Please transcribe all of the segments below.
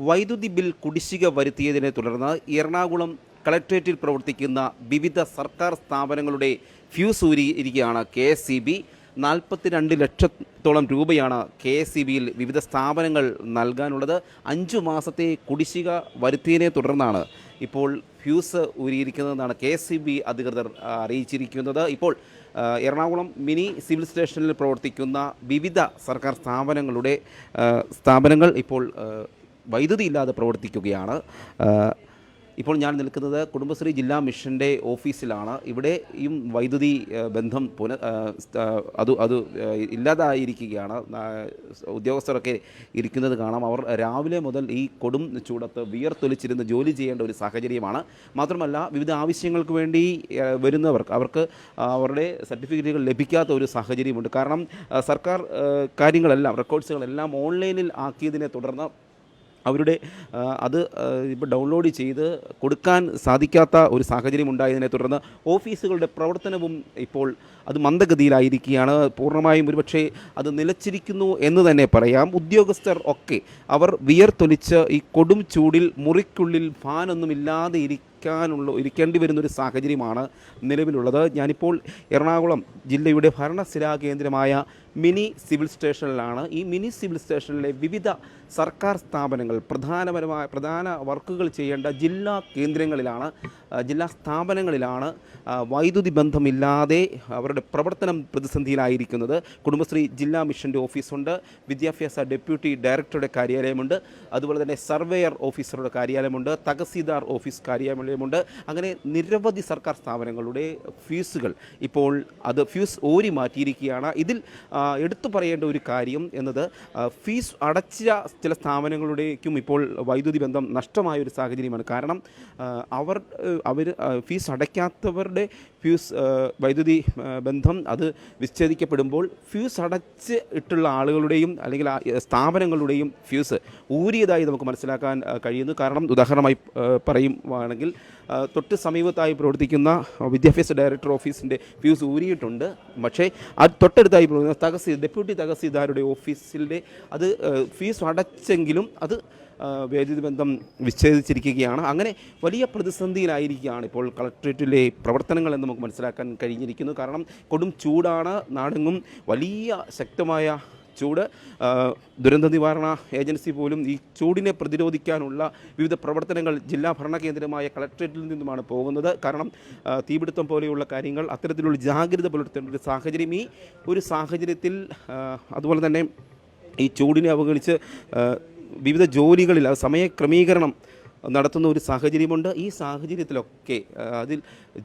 വൈദ്യുതി ബിൽ കുടിശ്ശിക വരുത്തിയതിനെ തുടർന്ന് എറണാകുളം കളക്ട്രേറ്റിൽ പ്രവർത്തിക്കുന്ന വിവിധ സർക്കാർ സ്ഥാപനങ്ങളുടെ ഫ്യൂസ് ഊരിയിരിക്കുകയാണ് കെ എസ് സി ബി. നാൽപ്പത്തിരണ്ട് ലക്ഷത്തോളം രൂപയാണ് കെ എസ് സി ബിയിൽ വിവിധ സ്ഥാപനങ്ങൾ നൽകാനുള്ളത്. അഞ്ചു മാസത്തെ കുടിശ്ശിക വരുത്തിയതിനെ തുടർന്നാണ് ഇപ്പോൾ ഫ്യൂസ് ഊരിയിരിക്കുന്നതെന്നാണ് കെ എസ് സി ബി അധികൃതർ അറിയിച്ചിരിക്കുന്നത്. ഇപ്പോൾ എറണാകുളം മിനി സിവിൽ സ്റ്റേഷനിൽ പ്രവർത്തിക്കുന്ന വിവിധ സർക്കാർ സ്ഥാപനങ്ങളുടെ സ്ഥാപനങ്ങൾ ഇപ്പോൾ വൈദ്യുതി ഇല്ലാതെ പ്രവർത്തിക്കുകയാണ് ഇപ്പോൾ ഞാൻ നിൽക്കുന്നത് കുടുംബശ്രീ ജില്ലാ മിഷന്റെ ഓഫീസിലാണ്. ഇവിടെയും വൈദ്യുതി ബന്ധം പുന അത് അത് ഇല്ലാതായിരിക്കുകയാണ്. ഉദ്യോഗസ്ഥരൊക്കെ ഇരിക്കുന്നത് കാണാം. അവർ രാവിലെ മുതൽ ഈ കൊടും ചൂടത്ത് വിയർത്തൊലിച്ചിരുന്ന് ജോലി ചെയ്യേണ്ട ഒരു സാഹചര്യമാണ്. മാത്രമല്ല വിവിധ ആവശ്യങ്ങൾക്ക് വേണ്ടി വരുന്നവർക്ക് അവർക്ക് അവരുടെ സർട്ടിഫിക്കറ്റുകൾ ലഭിക്കാത്ത ഒരു സാഹചര്യമുണ്ട്. കാരണം സർക്കാർ കാര്യങ്ങളെല്ലാം റെക്കോർഡ്സുകളെല്ലാം ഓൺലൈനിൽ ആക്കിയതിനെ തുടർന്ന് അവരുടെ അത് ഇപ്പോൾ ഡൗൺലോഡ് ചെയ്ത് കൊടുക്കാൻ സാധിക്കാത്ത ഒരു സാഹചര്യം ഉണ്ടായതിനെ തുടർന്ന് ഓഫീസുകളുടെ പ്രവർത്തനവും ഇപ്പോൾ അത് മന്ദഗതിയിലായിരിക്കുകയാണ്. പൂർണമായും ഒരുപക്ഷെ അത് നിലച്ചിരിക്കുന്നു എന്ന് തന്നെ പറയാം. ഉദ്യോഗസ്ഥർ ഒക്കെ അവർ വിയർത്തൊലിച്ച് ഈ കൊടും ചൂടിൽ മുറിക്കുള്ളിൽ ഫാനൊന്നും ഇല്ലാതെ ഇരിക്കാനുള്ള ഇരിക്കേണ്ടി വരുന്നൊരു സാഹചര്യമാണ് നിലവിലുള്ളത്. ഞാനിപ്പോൾ എറണാകുളം ജില്ലയുടെ ഭരണശിലാ കേന്ദ്രമായ മിനി സിവിൽ സ്റ്റേഷനിലാണ്. ഈ മിനി സിവിൽ സ്റ്റേഷനിലെ വിവിധ സർക്കാർ സ്ഥാപനങ്ങൾ പ്രധാനപരമായ പ്രധാന വർക്കുകൾ ചെയ്യേണ്ട ജില്ലാ കേന്ദ്രങ്ങളിലാണ് ജില്ലാ സ്ഥാപനങ്ങളിലാണ് വൈദ്യുതി ബന്ധമില്ലാതെ അവരുടെ പ്രവർത്തനം പ്രതിസന്ധിയിലായിരിക്കുന്നത്. കുടുംബശ്രീ ജില്ലാ മിഷന്റെ ഓഫീസുണ്ട് വിദ്യാഭ്യാസ ഡെപ്യൂട്ടി ഡയറക്ടറുടെ കാര്യാലയമുണ്ട് അതുപോലെ തന്നെ സർവേയർ ഓഫീസറുടെ കാര്യാലയമുണ്ട് തഹസീൽദാർ ഓഫീസ് കാര്യാലയമുണ്ട്. അങ്ങനെ നിരവധി സർക്കാർ സ്ഥാപനങ്ങളുടെ ഫീസുകൾ ഇപ്പോൾ അത് ഫ്യൂസ് ഓരി മാറ്റിയിരിക്കുകയാണ് ഇതിൽ എടുത്തു പറയേണ്ട ഒരു കാര്യം എന്നത് ഫീസ് അടച്ച ചില സ്ഥാപനങ്ങളുടേക്കും ഇപ്പോൾ വൈദ്യുതി ബന്ധം നഷ്ടമായ ഒരു സാഹചര്യമാണ്. കാരണം അവർ അവർ ഫീസ് അടയ്ക്കാത്തവരുടെ ഫ്യൂസ് വൈദ്യുതി ബന്ധം അത് വിച്ഛേദിക്കപ്പെടുമ്പോൾ ഫ്യൂസ് അടച്ച് ഇട്ടുള്ള ആളുകളുടെയും അല്ലെങ്കിൽ സ്ഥാപനങ്ങളുടെയും ഫ്യൂസ് ഊരിയതായി നമുക്ക് മനസ്സിലാക്കാൻ കഴിയുന്നു. കാരണം ഉദാഹരണമായി പറയുകയാണെങ്കിൽ തൊട്ട് സമീപത്തായി പ്രവർത്തിക്കുന്ന വിദ്യാഭ്യാസ ഡയറക്ടർ ഓഫീസിന്റെ ഫ്യൂസ് ഊരിയിട്ടുണ്ട്. പക്ഷേ അത് തൊട്ടടുത്തായി പ്രവർത്തിക്കുന്ന തഹസീൽ ഡെപ്യൂട്ടി തഹസീൽദാരുടെ ഓഫീസിന്റെ അത് ഫീസ് അടച്ചെങ്കിലും അത് വൈദ്യുതി ബന്ധം വിച്ഛേദിച്ചിരിക്കുകയാണ്. അങ്ങനെ വലിയ പ്രതിസന്ധിയിലായിരിക്കുകയാണ് ഇപ്പോൾ കളക്ട്രേറ്റിലെ പ്രവർത്തനങ്ങൾ എന്ന് നമുക്ക് മനസ്സിലാക്കാൻ കഴിഞ്ഞിരിക്കുന്നു കാരണം കൊടും ചൂടാണ് നാടെങ്ങും വലിയ ശക്തമായ ചൂട്. ദുരന്ത നിവാരണ ഏജൻസി പോലും ഈ ചൂടിനെ പ്രതിരോധിക്കാനുള്ള വിവിധ പ്രവർത്തനങ്ങൾ ജില്ലാ ഭരണകേന്ദ്രമായ കളക്ട്രേറ്റിൽ നിന്നുമാണ് പോകുന്നത്. കാരണം തീപിടുത്തം പോലെയുള്ള കാര്യങ്ങൾ അത്തരത്തിലുള്ള ജാഗ്രത പുലർത്തേണ്ട ഒരു സാഹചര്യം ഈ ഒരു സാഹചര്യത്തിൽ അതുപോലെ തന്നെ ഈ ചൂടിനെ അവഗണിച്ച് വിവിധ ജോലികളിൽ അത് സമയക്രമീകരണം നടത്തുന്ന ഒരു സാഹചര്യമുണ്ട്. ഈ സാഹചര്യത്തിലൊക്കെ അതിൽ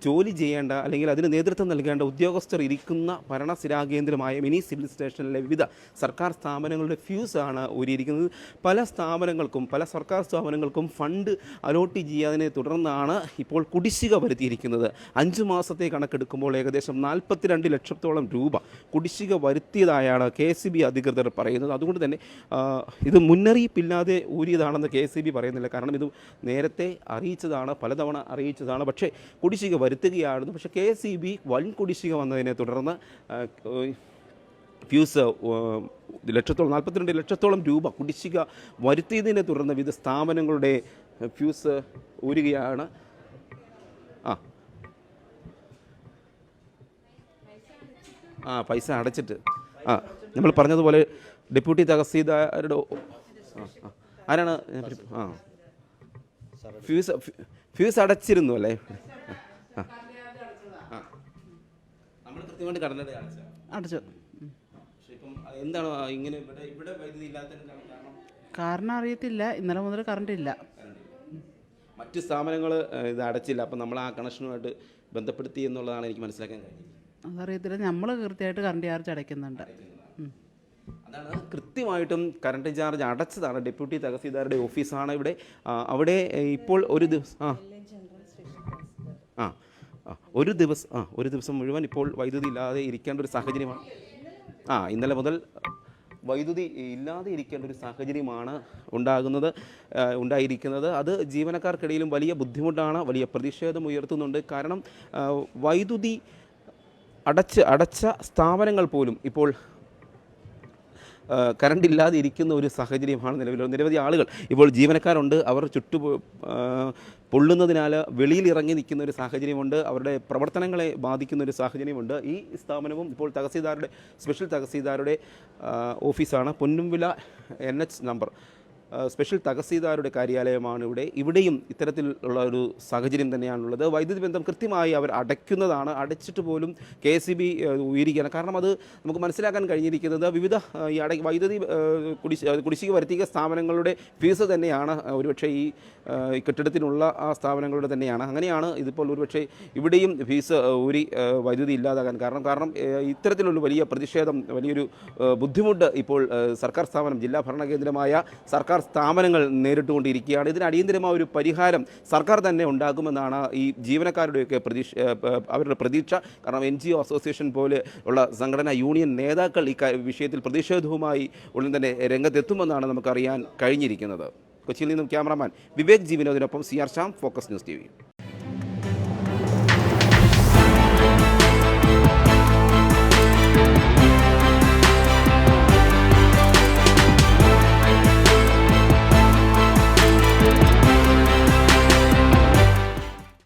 ജോലി ചെയ്യേണ്ട അല്ലെങ്കിൽ അതിന് നേതൃത്വം നൽകേണ്ട ഉദ്യോഗസ്ഥർ ഇരിക്കുന്ന ഭരണസ്ഥിരാകേന്ദ്രമായ മിനി സിവിൽ സ്റ്റേഷനിലെ വിവിധ സർക്കാർ സ്ഥാപനങ്ങളുടെ ഫ്യൂസ് ആണ് ഊരിയിരിക്കുന്നത്. പല സ്ഥാപനങ്ങൾക്കും പല സർക്കാർ സ്ഥാപനങ്ങൾക്കും ഫണ്ട് അലോട്ട് ചെയ്യാതിനെ തുടർന്നാണ് ഇപ്പോൾ കുടിശ്ശിക വരുത്തിയിരിക്കുന്നത്. അഞ്ച് മാസത്തെ കണക്കെടുക്കുമ്പോൾ ഏകദേശം നാൽപ്പത്തിരണ്ട് ലക്ഷത്തോളം രൂപ കുടിശ്ശിക വരുത്തിയതായാണ് കെ എസ് ബി അധികൃതർ പറയുന്നത്. അതുകൊണ്ട് തന്നെ ഇത് മുന്നറിയിപ്പില്ലാതെ ഊരിയതാണെന്ന് കെ എസ് ബി പറയുന്നില്ല. കാരണം ഇത് നേരത്തെ അറിയിച്ചതാണ് പലതവണ അറിയിച്ചതാണ്. പക്ഷേ കുടിശ്ശിക വരുത്തുകയായിരുന്നു. പക്ഷേ കെ എസ് ബി വൻ കുടിശ്ശിക വന്നതിനെ തുടർന്ന് ഫ്യൂസ് ലക്ഷത്തോളം നാൽപ്പത്തിരണ്ട് ലക്ഷത്തോളം രൂപ കുടിശ്ശിക വരുത്തിയതിനെ തുടർന്ന് വിവിധ സ്ഥാപനങ്ങളുടെ ഫ്യൂസ് ഊരുകയാണ്. ആ. ആ പൈസ അടച്ചിട്ട്. ആ നമ്മൾ പറഞ്ഞതുപോലെ ഡെപ്യൂട്ടി തഹസീൽദാരുടെ. ആരാണ്? ആ. ഫ്യൂസ് ഫ്യൂസ് അടച്ചിരുന്നു അല്ലേ? അടച്ചു. എന്താണ് ഇങ്ങനെ ഇവിടെ ഇവിടെ വൈദ്യുതി ഇല്ലാത്തതിന് കാരണം കാരണം? അറിയത്തില്ല. ഇന്നലെ മുതൽ കറണ്ട് ഇല്ല. മറ്റ് സ്ഥാപനങ്ങൾ ഇത് അടച്ചില്ല. അപ്പം നമ്മൾ ആ കണക്ഷനുമായിട്ട് ബന്ധപ്പെടുത്തി എന്നുള്ളതാണ് എനിക്ക് മനസ്സിലാക്കാൻ കഴിഞ്ഞത്. അതറിയത്തില്ല. നമ്മൾ കൃത്യമായിട്ട് കറണ്ട് ചാർജ് അടയ്ക്കുന്നുണ്ട്. അതാണ് കൃത്യമായിട്ടും കറണ്ട് ചാർജ് അടച്ചതാണ്. ഡെപ്യൂട്ടി തഹസീൽദാരുടെ ഓഫീസാണ് ഇവിടെ. അവിടെ ഇപ്പോൾ ഒരു ദിവസം ആ. ആ ഒരു ദിവസം ആ ഒരു ദിവസം മുഴുവൻ ഇപ്പോൾ വൈദ്യുതി ഇല്ലാതെ ഇരിക്കേണ്ട ഒരു സാഹചര്യമാണ് ആ ഇന്നലെ മുതൽ വൈദ്യുതി ഇല്ലാതെ ഇരിക്കേണ്ട ഒരു സാഹചര്യമാണ് ഉണ്ടാകുന്നത് ഉണ്ടായിരിക്കുന്നത്. അത് ജീവനക്കാർക്കിടയിലും വലിയ ബുദ്ധിമുട്ടാണ് വലിയ പ്രതിഷേധം ഉയർത്തുന്നുണ്ട്. കാരണം വൈദ്യുതി അടച്ച് അടച്ച സ്ഥാപനങ്ങൾ പോലും ഇപ്പോൾ കറണ്ട് ഇല്ലാതെ ഇരിക്കുന്ന ഒരു സാഹചര്യമാണ് നിലവിൽ നിരവധി ആളുകൾ ഇപ്പോൾ ജീവനക്കാരുണ്ട്. അവർ ചുറ്റു പൊള്ളുന്നതിനാൽ വെളിയിൽ ഇറങ്ങി നിൽക്കുന്ന ഒരു സാഹചര്യമുണ്ട്. അവരുടെ പ്രവർത്തനങ്ങളെ ബാധിക്കുന്ന ഒരു സാഹചര്യമുണ്ട്. ഈ സ്ഥാപനവും ഇപ്പോൾ തഹസീൽദാരുടെ സ്പെഷ്യൽ തഹസീൽദാരുടെ ഓഫീസാണ് പൊന്നുംവില എൻ എച്ച് നമ്പർ സ്പെഷ്യൽ തഹസീൽദാരുടെ കാര്യാലയമാണ് ഇവിടെ. ഇവിടെയും ഇത്തരത്തിലുള്ള ഒരു സാഹചര്യം തന്നെയാണുള്ളത്. വൈദ്യുതി ബന്ധം കൃത്യമായി അവർ അടയ്ക്കുന്നതാണ്. അടച്ചിട്ട് പോലും കെ എസ് ബി ഉയരിക്കുകയാണ്. കാരണം അത് നമുക്ക് മനസ്സിലാക്കാൻ കഴിഞ്ഞിരിക്കുന്നത് വിവിധ ഈ അട വൈദ്യുതി ആ, കുടിശ്ശി കുടിശ്ശിക വരുത്തിയ സ്ഥാപനങ്ങളുടെ ഫീസ് തന്നെയാണ്. ഒരുപക്ഷെ ഈ കെട്ടിടത്തിനുള്ള ആ സ്ഥാപനങ്ങളുടെ തന്നെയാണ്. അങ്ങനെയാണ് ഇതിപ്പോൾ ഒരുപക്ഷെ ഇവിടെയും ഫീസ് ഊരി വൈദ്യുതി ഇല്ലാതാകാൻ കാരണം. കാരണം ഇത്തരത്തിലുള്ള വലിയ പ്രതിഷേധം വലിയൊരു ബുദ്ധിമുട്ട് ഇപ്പോൾ സർക്കാർ സ്ഥാപനം ജില്ലാ ഭരണകേന്ദ്രമായ സർക്കാർ സ്ഥാപനങ്ങൾ നേരിട്ടുകൊണ്ടിരിക്കുകയാണ്. ഇതിന് അടിയന്തരമായ ഒരു പരിഹാരം സർക്കാർ തന്നെ ഉണ്ടാകുമെന്നാണ് ഈ ജീവനക്കാരുടെയൊക്കെ പ്രതീക്ഷ അവരുടെ പ്രതീക്ഷ. കാരണം എൻ ജി ഒ അസോസിയേഷൻ പോലെ ഉള്ള സംഘടനാ യൂണിയൻ നേതാക്കൾ ഈ വിഷയത്തിൽ പ്രതിഷേധവുമായി ഉടൻ തന്നെ രംഗത്തെത്തുമെന്നാണ് നമുക്കറിയാൻ കഴിഞ്ഞിരിക്കുന്നത്. കൊച്ചിയിൽ നിന്നും cameraman Vivek ജീവിനോദിനൊപ്പം C R Sham focus news T